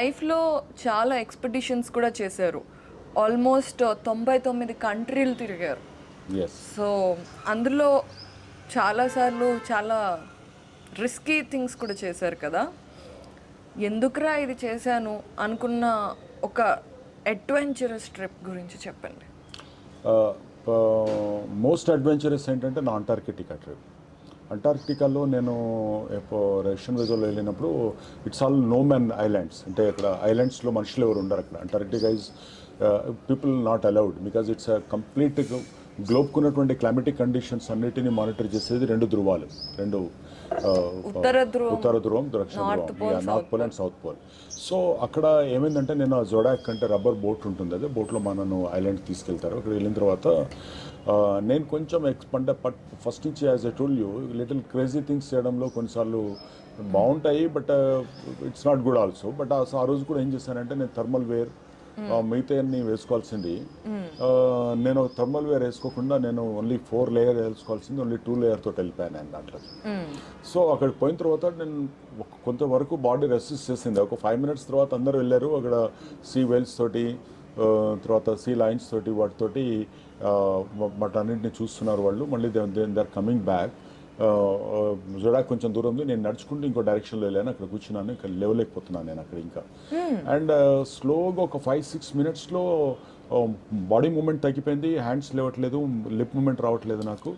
లైఫ్లో చాలా ఎక్స్పెడిషన్స్ కూడా చేశారు. ఆల్మోస్ట్ తొంభై తొమ్మిది కంట్రీలు తిరిగారు. సో అందులో చాలాసార్లు చాలా రిస్కీ థింగ్స్ కూడా చేశారు కదా. ఎందుకురా ఇది చేశాను అనుకున్న ఒక అడ్వెంచరస్ ట్రిప్ గురించి చెప్పండి. మోస్ట్ అడ్వెంచరస్ ఏంటంటే నా అంటార్కిటికా ట్రిప్ అంటార్కిటికాలో నేను ఎప్పుడు రష్యన్ వెజోలో వెళ్ళినప్పుడు it's all no man islands అంటే ఇక్కడ ఐలాండ్స్లో మనుషులు ఎవరు ఉండరు అక్కడ. Antarctica is people not allowed because it's complete గ్లోబ్కున్నటువంటి climatic conditions అన్నిటిని మానిటర్ చేసేది రెండు ధృవాలు రెండు uh, ఉత్తర ధ్రువం, ఉత్తర ధ్రువం దక్షిణ ధ్రువం. North pole and south pole so అక్కడ ఏమైందంటే నేను ఆ జోడాక్ అంటే రబ్బర్ బోట్ ఉంటుంది అదే. బోట్లో మనను ఐలాండ్ తీసుకెళ్తారు. అక్కడ వెళ్ళిన తర్వాత నేను కొంచెం ఎక్స్పండ్ బట్ ఫస్ట్ నుంచి as a told you little crazy things చేయడంలో కొన్నిసార్లు బాగుంటాయి but it's not good also but ఆ రోజు కూడా ఏం చేశానంటే నేను థర్మల్ వేర్ మిగతా అన్ని వేసుకోవాల్సింది. ఆ, నేను థర్మల్ వేర్ వేసుకోకుండా నేను ఓన్లీ ఫోర్ లేయర్ వేసుకోవాల్సింది ఓన్లీ టూ లేయర్ తోటి వెళ్ళిపోయాను నేను దాంట్లో. సో అక్కడికి పోయిన తర్వాత నేను కొంతవరకు బాడీ రెసిస్ట్ చేసింది. ఒక ఫైవ్ మినిట్స్ తర్వాత అందరూ వెళ్ళారు అక్కడ సీ వెల్స్ తోటి తర్వాత సీ లైన్స్ తోటి వాటితోటి బట్ అన్నింటిని చూస్తున్నారు వాళ్ళు. మళ్ళీ దే ఆర్ కమింగ్ బ్యాక్ జొడా కొంచెం దూరం ఉంది. నేను నడుచుకుంటూ ఇంకో డైరెక్షన్లో వెళ్ళాను. అక్కడ కూర్చున్నాను. ఇక్కడ లేవలేకపోతున్నాను నేను అక్కడ ఇంకా. అండ్ స్లోగా ఒక ఫైవ్ సిక్స్ మినిట్స్లో బాడీ మూమెంట్ తగ్గిపోయింది. హ్యాండ్స్ లేవట్లేదు. లిప్ మూమెంట్ రావట్లేదు నాకు.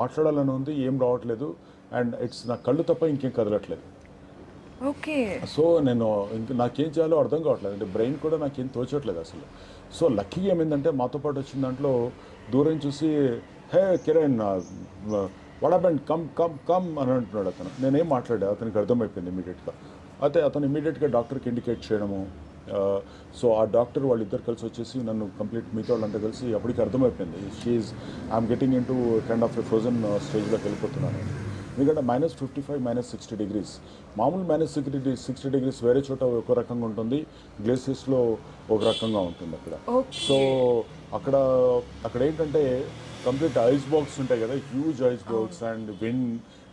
మాట్లాడాలని ఉంది. ఏం రావట్లేదు. అండ్ ఇట్స్ నా కళ్ళు తప్ప ఇంకేం కదలట్లేదు. ఓకే. సో నేను ఇంక నాకేం చేయాలో అర్థం కావట్లేదు. అంటే బ్రెయిన్ కూడా నాకేం తోచట్లేదు అసలు. సో లక్కీ ఏమైందంటే మాతో పాటు వచ్చిన దాంట్లో దూరం చూసి హే కిరణ్ వడబెండ్ కమ్ కమ్ కమ్ అని అంటున్నాడు అతను. నేనేం మాట్లాడా? అతనికి అర్థమైపోయింది ఇమీడియట్గా అయితే అతను ఇమీడియట్గా డాక్టర్కి ఇండికేట్ చేయడము సో ఆ డాక్టర్ వాళ్ళిద్దరు కలిసి వచ్చేసి నన్ను కంప్లీట్ మిగతా వాళ్ళంతా కలిసి అప్పటికి అర్థమైపోయింది. She I'm getting into kind of a frozen స్టేజ్లోకి వెళ్ళిపోతున్నాను. ఎందుకంటే minus fifty five minus sixty degrees మామూలు మైనస్ సిక్స్టీ సిక్స్టీ డిగ్రీస్ వేరే చోట ఒక రకంగా ఉంటుంది. గ్లేసియస్లో ఒక రకంగా ఉంటుంది అక్కడ. సో అక్కడ అక్కడ ఏంటంటే కంప్లీట్ ఐస్ బాక్స్ ఉంటాయి కదా huge ice box and wind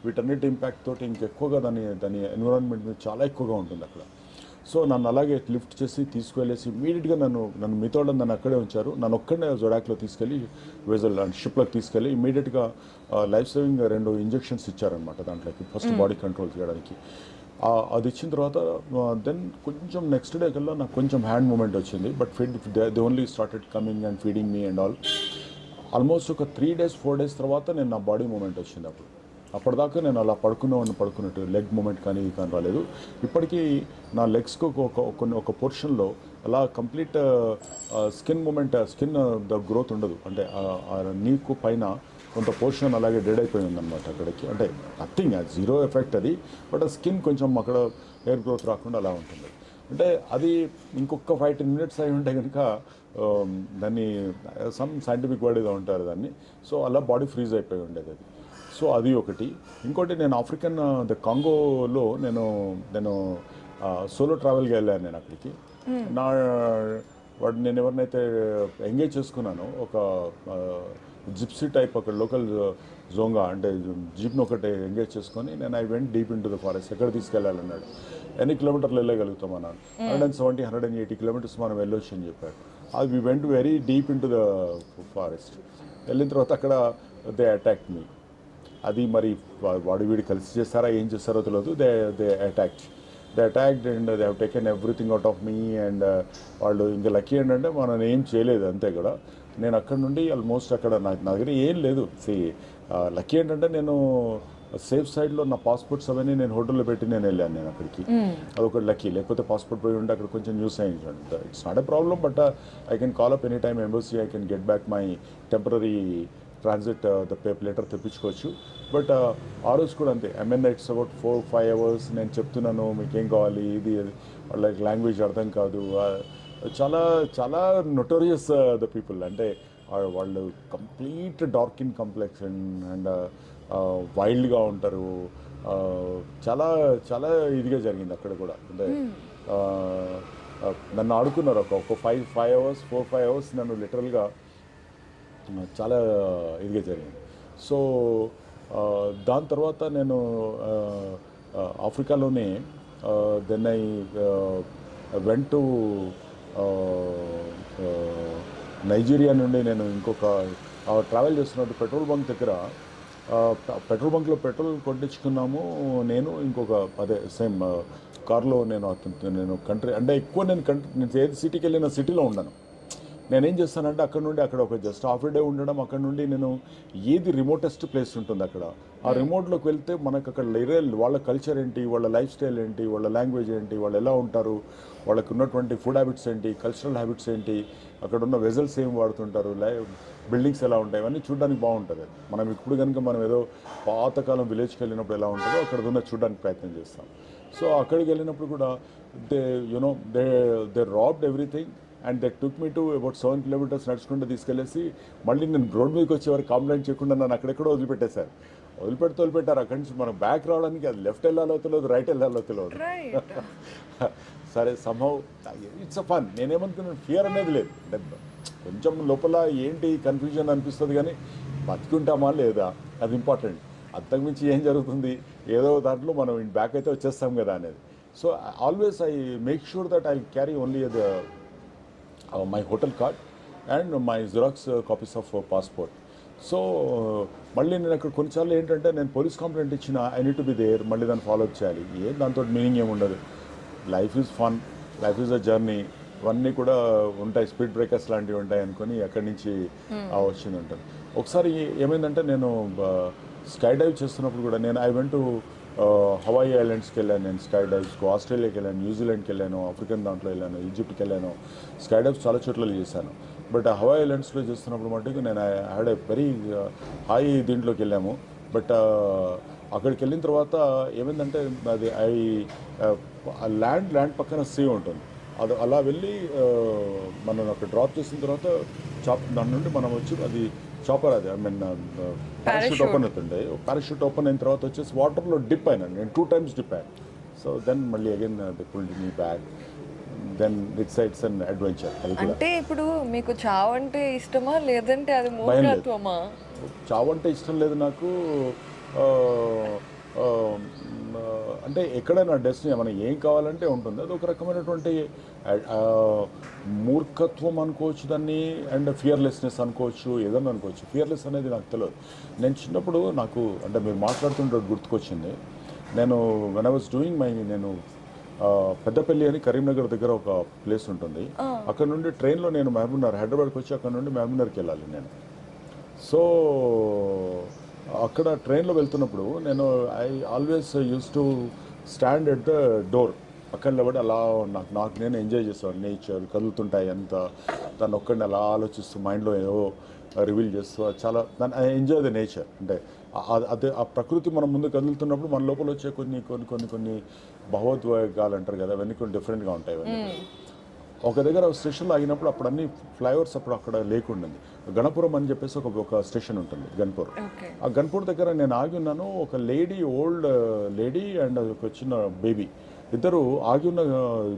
వీటన్నిటి ఇంపాక్ట్ తోటి ఇంకెక్కువగా దాని దాని ఎన్విరాన్మెంట్ మీద చాలా ఎక్కువగా ఉంటుంది అక్కడ. సో నన్ను అలాగే లిఫ్ట్ చేసి తీసుకువెళ్ళేసి ఇమీడియట్గా నన్ను నన్ను వాళ్ళని నన్ను అక్కడే ఉంచారు. నన్ను ఒక్కడే జొడాక్లో తీసుకెళ్ళి వెజల్ షిప్లోకి తీసుకెళ్ళి ఇమీడియట్గా లైఫ్ సేవింగ్ రెండు ఇంజెక్షన్స్ ఇచ్చారనమాట దాంట్లోకి. ఫస్ట్ బాడీ కంట్రోల్ చేయడానికి. అది ఇచ్చిన తర్వాత దెన్ కొంచెం నెక్స్ట్ డే కల్లా నాకు కొంచెం హ్యాండ్ మూమెంట్ వచ్చింది. But feed they only started coming and feeding me and all almost ఒక త్రీ డేస్ ఫోర్ డేస్ తర్వాత నేను నా బాడీ మూమెంట్ వచ్చింది అప్పుడు. అప్పటిదాకా నేను అలా పడుకునేవాడిని పడుకున్నట్టు. లెగ్ మూమెంట్ కానీ ఇవి కానీ రాలేదు. ఇప్పటికీ నా లెగ్స్కి ఒక కొన్ని ఒక పోర్షన్లో అలా complete skin movement skin the growth ఉండదు. అంటే నీకు పైన కొంత పోర్షన్ అలాగే డెడ్ అయిపోయింది అనమాట అక్కడికి. అంటే నథింగ్ జీరో ఎఫెక్ట్ అది. బట్ ఆ స్కిన్ కొంచెం అక్కడ హెయిర్ గ్రోత్ రాకుండా అలా ఉంటుంది. అంటే అది ఇంకొక ఫైవ్ టెన్ మినిట్స్ అయి ఉంటే కనుక దాన్ని సమ్ సైంటిఫిక్ వర్డ్ ఏదో ఉంటారు దాన్ని. సో అలా బాడీ ఫ్రీజ్ అయిపోయి ఉండేది అది. సో అది ఒకటి. ఇంకోటి నేను ఆఫ్రికన్ ద కాంగోలో నేను నేను సోలో ట్రావెల్కి వెళ్ళాను నేను అక్కడికి. నా వాడు నేను ఎవరినైతే ఎంగేజ్ చేసుకున్నానో ఒక జిప్సీ టైప్ అక్కడ లోకల్ జోంగా అంటే జీప్ని ఒకటి ఎంగేజ్ చేసుకొని నేను I went deep into the forest ఎక్కడ తీసుకెళ్ళాలన్నాడు. ఎన్ని కిలోమీటర్లు వెళ్ళగలుగుతాం అన్నాను hundred and seventy hundred and eighty kilometres మనం వెళ్ళొచ్చు అని చెప్పారు అది we went very deep into the forest వెళ్ళిన తర్వాత అక్కడ దే అటాక్ మీ అది మరి వాడు వీడు కలిసి చేస్తారా ఏం చేస్తారో తెలియదు they they attacked. They attacked and they have taken everything out of me and వాళ్ళు ఇంకా లక్కీ ఏంటంటే మనం ఏం చేయలేదు అంతే కూడా. నేను అక్కడ నుండి ఆల్మోస్ట్ అక్కడ నాకు నా దగ్గర ఏం లేదు. సి లక్కీ ఏంటంటే నేను సేఫ్ సైడ్లో నా పాస్పోర్ట్స్ అవన్నీ నేను హోటల్లో పెట్టి నేను వెళ్ళాను నేను అక్కడికి. అదొకటి లక్కీ. లేకపోతే పాస్పోర్ట్ పోయి ఉంటే అక్కడ కొంచెం న్యూస్ అయింది. It's not a problem but I can call up any time embassy I can get back my temporary transit the paper letter తెప్పించుకోవచ్చు. But ఆ రోజు కూడా అంతే. I it's about four five hours నేను చెప్తున్నాను మీకు ఏం కావాలి ఇది వాళ్ళకి లాంగ్వేజ్ అర్థం కాదు. Uh, చాలా చాలా నొటోరియస్ ద పీపుల్ అంటే వాళ్ళు complete dark in complexion and వైల్డ్గా ఉంటారు. Uh, చాలా చాలా ఇదిగా జరిగింది అక్కడ కూడా. అంటే uh, uh, నన్ను ఆడుకున్నారు ఒక ఒక five five hours four five hours నన్ను లిటరల్గా చాలా ఇదిగా జరిగింది. సో దాని తర్వాత నేను ఆఫ్రికాలోనే then I went to Nigeria నుండి నేను ఇంకొక ట్రావెల్ చేస్తున్నట్టు పెట్రోల్ బంక్ దగ్గర పెట్రోల్ బంక్లో పెట్రోల్ కొట్టించుకున్నాము. నేను ఇంకొక అదే సేమ్ కార్లో నేను నేను కంట్రీ అంటే ఎక్కువ నేను కంట్రీ నేను ఏది సిటీకి వెళ్ళిన సిటీలో ఉండను. నేనేం చేస్తానంటే అక్కడ నుండి అక్కడ ఒక జస్ట్ హాఫ్ డే ఉండడం అక్కడ నుండి నేను ఏది రిమోటెస్ట్ ప్లేస్ ఉంటుంది అక్కడ. ఆ రిమోట్లోకి వెళ్తే మనకు అక్కడ లేరే వాళ్ళ కల్చర్ ఏంటి వాళ్ళ లైఫ్ స్టైల్ ఏంటి వాళ్ళ లాంగ్వేజ్ ఏంటి వాళ్ళు ఎలా ఉంటారు వాళ్ళకు ఉన్నటువంటి ఫుడ్ హ్యాబిట్స్ ఏంటి కల్చరల్ హ్యాబిట్స్ ఏంటి అక్కడ ఉన్న వెజల్స్ ఏం వాడుతుంటారు లై బిల్డింగ్స్ ఎలా ఉంటాయి ఇవన్నీ చూడడానికి బాగుంటుంది. మనం ఇప్పుడు కనుక మనం ఏదో పాతకాలం విలేజ్కి వెళ్ళినప్పుడు ఎలా ఉంటుందో అక్కడ ఉన్న చూడడానికి ప్రయత్నం చేస్తాం. సో అక్కడికి వెళ్ళినప్పుడు కూడా they you know they they robbed everything and that took me to about seven kilometres నడుచుకుంటూ తీసుకెళ్ళేసి మళ్ళీ నేను రోడ్ మీదకి వచ్చే వరకు కంప్లైంట్ చేయకుండా నన్ను అక్కడెక్కడో వదిలిపెట్టేశారు. వదిలిపెడితే వదిలిపెట్టారు. అక్కడి నుంచి మనం బ్యాక్ రావడానికి అది లెఫ్ట్ వెళ్ళాలో తెలియదు రైట్ వెళ్ళాలో తెలియదు సరే సంభవ్ ఇట్స్ అ ఫన్ నేనేమనుకున్నాను ఫియర్ అనేది లేదు. అంటే కొంచెం లోపల ఏంటి కన్ఫ్యూజన్ అనిపిస్తుంది కానీ బతుకుంటామా లేదా? అది ఇంపార్టెంట్ అంతకుమించి ఏం జరుగుతుంది? ఏదో దాంట్లో మనం బ్యాక్ అయితే వచ్చేస్తాం కదా అనేది. So always I make sure that I carry only the my hotel card and my Xerox copies of passport so మళ్ళీ నేను అక్కడ కొన్నిసార్లు ఏంటంటే నేను పోలీస్ కంప్లైంట్ ఇచ్చిన I need to be there మళ్ళీ దాన్ని ఫాలో అప్ చేయాలి. ఏం దాంతో మీనింగ్ ఏమి ఉండదు. Life is fun life is a journey ఇవన్నీ కూడా ఉంటాయి. స్పీడ్ బ్రేకర్స్ లాంటివి ఉంటాయి అనుకొని అక్కడి నుంచి ఆ వచ్చింది ఉంటుంది ఒకసారి ఏమైందంటే నేను స్కై డైవ్ చేస్తున్నప్పుడు కూడా నేను ఐ వెంట్ టు హవాయి ఐలాండ్స్కి వెళ్ళాను నేను స్కై డైవ్స్కు ఆస్ట్రేలియాకి వెళ్ళాను న్యూజిలాండ్కి వెళ్ళాను ఆఫ్రికన్ దాంట్లో వెళ్ళాను ఈజిప్ట్కి వెళ్ళాను స్కై డైవ్స్ చాలా చోట్ల చేశాను. బట్ హవాయి ఐలాండ్స్లో చేస్తున్నప్పుడు మటుకు నేను హ్యాడ్ ఏ వెరీ హై దీంట్లోకి వెళ్ళాము. బట్ అక్కడికి వెళ్ళిన తర్వాత ఏమైందంటే అది ఐ ల్యాండ్ ల్యాండ్ పక్కన సీ ఉంటుంది. అది అలా వెళ్ళి మనం అక్కడ డ్రాప్ చేసిన తర్వాత చాప్ దాని నుండి మనం వచ్చి అది చాపర్ అది ఐ మీన్ పారాషూట్ ఓపెన్ అవుతుండే. పారాషూట్ ఓపెన్ అయిన తర్వాత వచ్చేసి వాటర్లో డిప్ అయినాను నేను టూ టైమ్స్ డిప్ అయ్యాను సో దెన్ మళ్ళీ again they pulled me back then it's an adventure అంటే ఇప్పుడు మీకు చావు అంటే ఇష్టమా? లేదంటే అది. మూర్ఖత్వమా చావు అంటే ఇష్టం లేదు నాకు. ఆ, మ్, అంటే ఎక్కడైనా డెస్టినీ మనం ఏం కావాలంటే ఉంటుంది. అది ఒక రకమైనటువంటి మూర్ఖత్వం అనుకోవచ్చు దాన్ని అండ్ ఫియర్లెస్నెస్ అనుకోవచ్చు ఏదన్నా అనుకోవచ్చు. ఫియర్లెస్ అనేది నాకు తెలియదు. నేను చిన్నప్పుడు నాకు అంటే మీరు మాట్లాడుతుంటే గుర్తుకొచ్చింది. నేను when I was doing my నేను పెద్దపల్లి అని కరీంనగర్ దగ్గర ఒక ప్లేస్ ఉంటుంది. అక్కడ నుండి ట్రైన్లో నేను మహబూబ్నగర్ హైదరాబాద్కి వచ్చి అక్కడ నుండి మహబూబ్నగర్కి వెళ్ళాలి నేను. సో అక్కడ ట్రైన్లో వెళ్తున్నప్పుడు నేను I always use to stand at the door పక్కన నిలబడి అలా నాకు నాకు నేను ఎంజాయ్ చేస్తాను నేచర్ కదులుతుంటాయి అంత. దాన్ని ఒక్కడిని అలా ఆలోచిస్తూ మైండ్లో ఏవో రివీల్ చేస్తూ చాలా దాన్ని ఐ ఎంజాయ్ ద నేచర్ అంటే అదే ఆ ప్రకృతి మనం ముందు కదులుతున్నప్పుడు మన లోపల వచ్చే కొన్ని కొన్ని కొన్ని కొన్ని భావోద్వేగాలు అంటారు కదా అవన్నీ కొన్ని డిఫరెంట్గా ఉంటాయి అవన్నీ. ఒక దగ్గర స్టేషన్లో ఆగినప్పుడు అప్పుడు అన్ని ఫ్లైఓవర్స్ అప్పుడు అక్కడ లేకుండింది. గణపురం అని చెప్పేసి ఒక ఒక స్టేషన్ ఉంటుంది గన్పూర్ ఓకే. ఆ గన్పూర్ దగ్గర నేను ఆగి ఉన్నాను. ఒక లేడీ ఓల్డ్ లేడీ అండ్ ఒక చిన్న బేబీ. ఇద్దరు ఆగి ఉన్న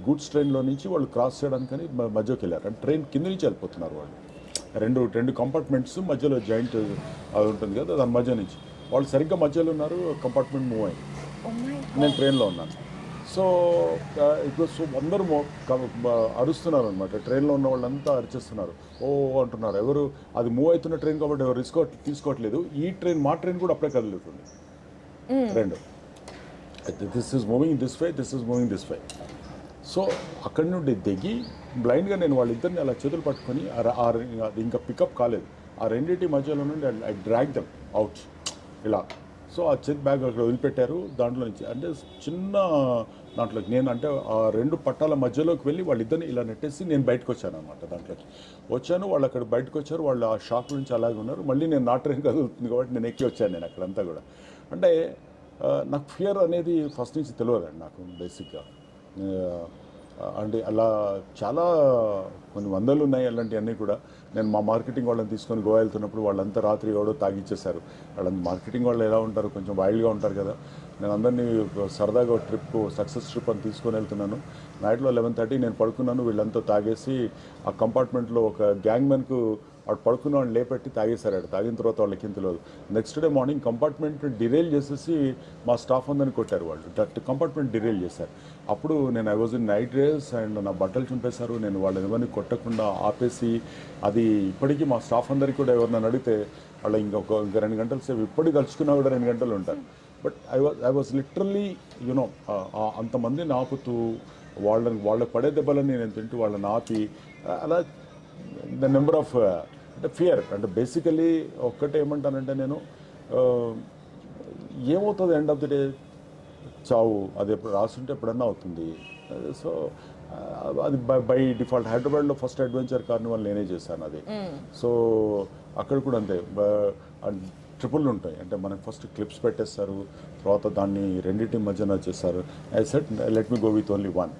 గూడ్స్ ట్రైన్లో నుంచి వాళ్ళు క్రాస్ చేయడానికని మధ్యలోకి వెళ్ళారు. అంటే ట్రైన్ కింద నుంచి వెళ్ళిపోతున్నారు వాళ్ళు. రెండు రెండు కంపార్ట్మెంట్స్ మధ్యలో జాయింట్ అది ఉంటుంది కదా దాని మధ్య నుంచి. వాళ్ళు సరిగ్గా మధ్యలో ఉన్నారు కంపార్ట్మెంట్ మూవ్ అయింది. My నేను ట్రైన్లో ఉన్నాను. సో ఇప్పుడు సో అందరూ అరుస్తున్నారు అనమాట ట్రైన్లో ఉన్న వాళ్ళంతా అరిచేస్తున్నారు. ఓ అంటున్నారు. ఎవరు అది మూవ్ అవుతున్న ట్రైన్ కాబట్టి ఎవరు రిస్క్ తీసుకోవట్లేదు. ఈ ట్రైన్ మా ట్రైన్ కూడా అప్పుడే కదులుతుంది. రెండు. This is moving this way this is moving this way so అక్కడి నుండి దిగి బ్లైండ్గా నేను వాళ్ళిద్దరిని అలా చేతులు పట్టుకొని అది ఇంకా పికప్ కాలేదు. ఆ రెండింటి మధ్యలో నుండి ఐ డ్రాగ్ దమ్ అవుట్ ఇలా. సో ఆ చెక్ బ్యాగ్ అక్కడ వదిలిపెట్టారు. దాంట్లో నుంచి అంటే చిన్న దాంట్లోకి నేను అంటే ఆ రెండు పట్టాల మధ్యలోకి వెళ్ళి వాళ్ళిద్దరిని ఇలా నెట్టేసి నేను బయటకు వచ్చాను అనమాట దాంట్లోకి. వచ్చాను వాళ్ళు అక్కడ బయటకు వచ్చారు వాళ్ళు ఆ షాప్ నుంచి అలాగే ఉన్నారు. మళ్ళీ నేను నా ట్రైన్ కదులుతుంది కాబట్టి నేను ఎక్కి వచ్చాను నేను అక్కడంతా కూడా. అంటే నాకు ఫియర్ అనేది ఫస్ట్ నుంచి తెలియదండి నాకు బేసిక్గా అంటే అలా చాలా కొన్ని వందలు ఉన్నాయి అలాంటివన్నీ కూడా. నేను మా మార్కెటింగ్ వాళ్ళని తీసుకొని గోవా వెళ్తున్నప్పుడు వాళ్ళంతా రాత్రి ఎవడో తాగిచ్చేశారు. వాళ్ళంతా మార్కెటింగ్ వాళ్ళు ఎలా ఉంటారు? కొంచెం వైల్డ్గా ఉంటారు కదా. నేను అందరినీ సరదాగా ట్రిప్ సక్సెస్ ట్రిప్ అని తీసుకొని వెళ్తున్నాను. నైట్లో లెవెన్ థర్టీ నేను పడుకున్నాను. వీళ్ళంతా తాగేసి ఆ కంపార్ట్మెంట్లో ఒక గ్యాంగ్ మ్యాన్కు వాడు పడుకున్న వాడిని లేపెట్టి తాగేశారు తాగిన తర్వాత వాళ్ళకి ఏం తెలియదు next day morning compartment derail చేసేసి మా స్టాఫ్ అందరిని కొట్టారు వాళ్ళు. కంపార్ట్మెంట్ డిరైల్ చేశారు. అప్పుడు నేను I was in night dress and నా బట్టలు చింపేశారు. నేను వాళ్ళని ఎవరిని కొట్టకుండా ఆపేసి అది ఇప్పటికీ మా స్టాఫ్ అందరికీ కూడా ఎవరినైనా అడిగితే వాళ్ళు ఇంకొక ఇంకా రెండు గంటలు సేపు ఇప్పటికి తలుచుకున్నా కూడా రెండు గంటలు ఉంటారు. But I was I was literally you know అంతమందిని ఆపుతూ వాళ్ళని వాళ్ళకి పడే దెబ్బలని నేను తింటూ వాళ్ళని ఆపి అలా ద నెంబర్ ఆఫ్ అంటే ఫియర్. అంటే బేసికలీ ఒక్కటే ఏమంటానంటే నేను ఏమవుతుంది ఎండ్ ఆఫ్ ది డే? చావు. అది ఎప్పుడు రాసుంటే ఎప్పుడన్నా అవుతుంది. సో అది బై బై డిఫాల్ట్ హైదరాబాద్లో ఫస్ట్ అడ్వెంచర్ కార్నివల్ నేనే చేశాను అది. సో అక్కడ కూడా అంతే. ట్రిపుల్ ఉంటాయి. అంటే మనకి ఫస్ట్ క్లిప్స్ పెట్టేస్తారు తర్వాత దాన్ని రెండింటి మధ్యన చేస్తారు. I set let me go with only one.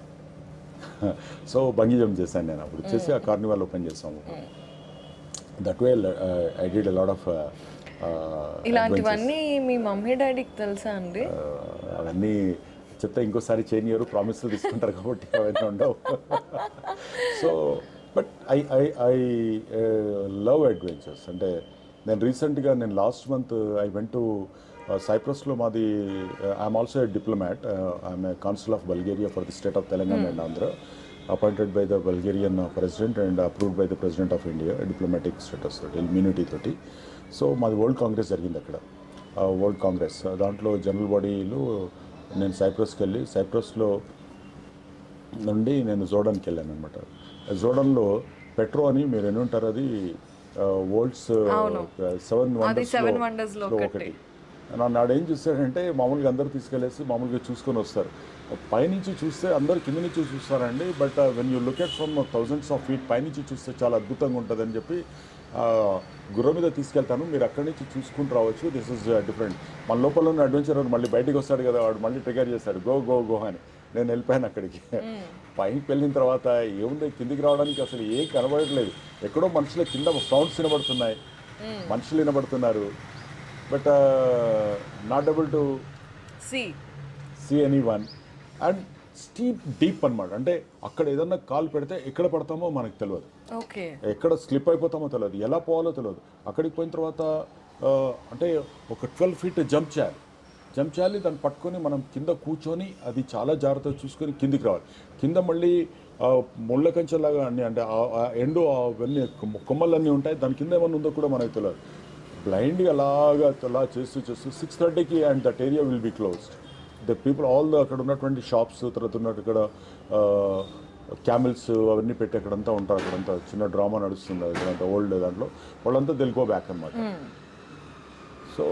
So bungee jump చేశాను నేను అప్పుడు. చేసి ఆ కార్నివాల్ ఓపెన్ చేసాము that way I did lot of ఇలాంటివన్నీ మీ మమ్మీ డాడీకి తెలుసా అండి? అవన్నీ చెప్తే ఇంకోసారి చేయనియరు ప్రామిస్లు తీసుకుంటారు కాబట్టి అవన్నీ ఉండవు. So but I I I love adventures అంటే నేను రీసెంట్గా నేను last month I went to సైప్రస్లో uh, మాది uh, I'm also diplomat I'm a consul of Bulgaria for the state of Telangana and Andhra appointed by the Bulgarian president and approved by the president of India diplomatic status తోటి immunity తోటి. So మాది world congress జరిగింది అక్కడ. World Congress దాంట్లో general బాడీలు నేను సైప్రస్కి వెళ్ళి సైప్రస్లో నుండి నేను జోడన్కి వెళ్ళాను అనమాట జోడన్లో పెట్రో అని మీరు ఎన్ని ఉంటారు అది? వరల్డ్స్ సెవెన్ అది seven wonders వండర్స్ ఒకటి. ఆడ ఏం చూస్తాడంటే మామూలుగా అందరు తీసుకెళ్ళేసి మామూలుగా చూసుకొని వస్తారు. పైనుంచి చూస్తే అందరు కింద నుంచి చూస్తారండి but when you look at from thousands of feet పైనుంచి చూస్తే చాలా అద్భుతంగా ఉంటుందని చెప్పి ఆ, గుర్రం మీద తీసుకెళ్తాను. మీరు అక్కడి నుంచి చూసుకుంటూ రావచ్చు. దిస్ ఇస్ డిఫరెంట్ మన లోపల ఉన్న అడ్వెంచర్ మళ్ళీ బయటికి వస్తాడు కదా వాడు మళ్ళీ ట్రిగర్ చేస్తాడు. గో గో గో అని. నేను వెళ్ళిపోయాను అక్కడికి. పైకి వెళ్ళిన తర్వాత ఏముంది? కిందికి రావడానికి అసలు ఏం కనబడట్లేదు. ఎక్కడో మనుషుల కింద సౌండ్స్ వినబడుతున్నాయి. మనుషులు వినబడుతున్నారు. But not able to see see anyone and steep deep అన్నమాట. అంటే అక్కడ ఏదన్నా కాలు పెడితే ఎక్కడ పడతామో మనకు తెలియదు. ఓకే. ఎక్కడ స్లిప్ అయిపోతామో తెలియదు. ఎలా పోవాలో తెలియదు. అక్కడికి పోయిన తర్వాత ఆ, అంటే ఒక ట్వెల్వ్ ఫీట్ జంప్ చేయాలి. జంప్ చేయాలి దాన్ని పట్టుకొని మనం కింద కూర్చొని అది చాలా జాగ్రత్తగా చూసుకొని కిందికి రావాలి. కింద మళ్ళీ ఆ, ముళ్ళ కంచెలాగా అన్ని అంటే ఆ- ఆ ఎండు అవన్నీ కొమ్మ- కొమ్మలన్నీ ఉంటాయి. దాని కింద ఏమన్నా ఉందో కూడా మనకు తెలియదు. బ్లైండ్గా అలాగా అలా చేస్తూ చేస్తూ సిక్స్ థర్టీకి and that area will be closed the people all అక్కడ ఉన్నటువంటి షాప్స్ తర్వాత ఉన్నట్టు ఇక్కడ క్యామిల్స్ అవన్నీ పెట్టి అక్కడంతా ఉంటారు. అక్కడంతా చిన్న డ్రామా నడుస్తుంది. అక్కడంతా ఓల్డ్ దాంట్లో. వాళ్ళంతా తెలుకో బ్యాక్ అనమాట సో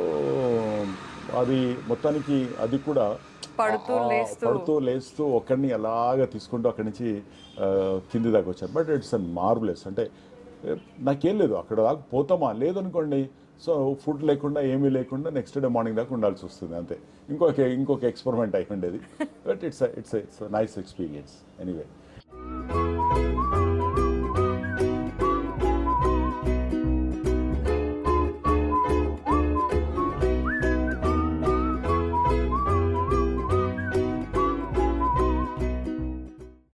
అది మొత్తానికి అది కూడా పడుతూ లేస్తూ. ఒక్కడిని అలాగా తీసుకుంటూ అక్కడి నుంచి కింది దాకా వచ్చాను బట్ ఇట్స్ అన్ మార్వలెస్ అంటే నాకేం లేదు. అక్కడ దాకా పోతామా? లేదనుకోండి సో ఫుడ్ లేకుండా ఏమీ లేకుండా నెక్స్ట్ డే మార్నింగ్ దాకా ఉండాల్సి వస్తుంది అంతే. ఇంకొక ఇంకొక ఎక్స్పెరిమెంట్ అయి ఉండేది but it's it's it's nice experience anyway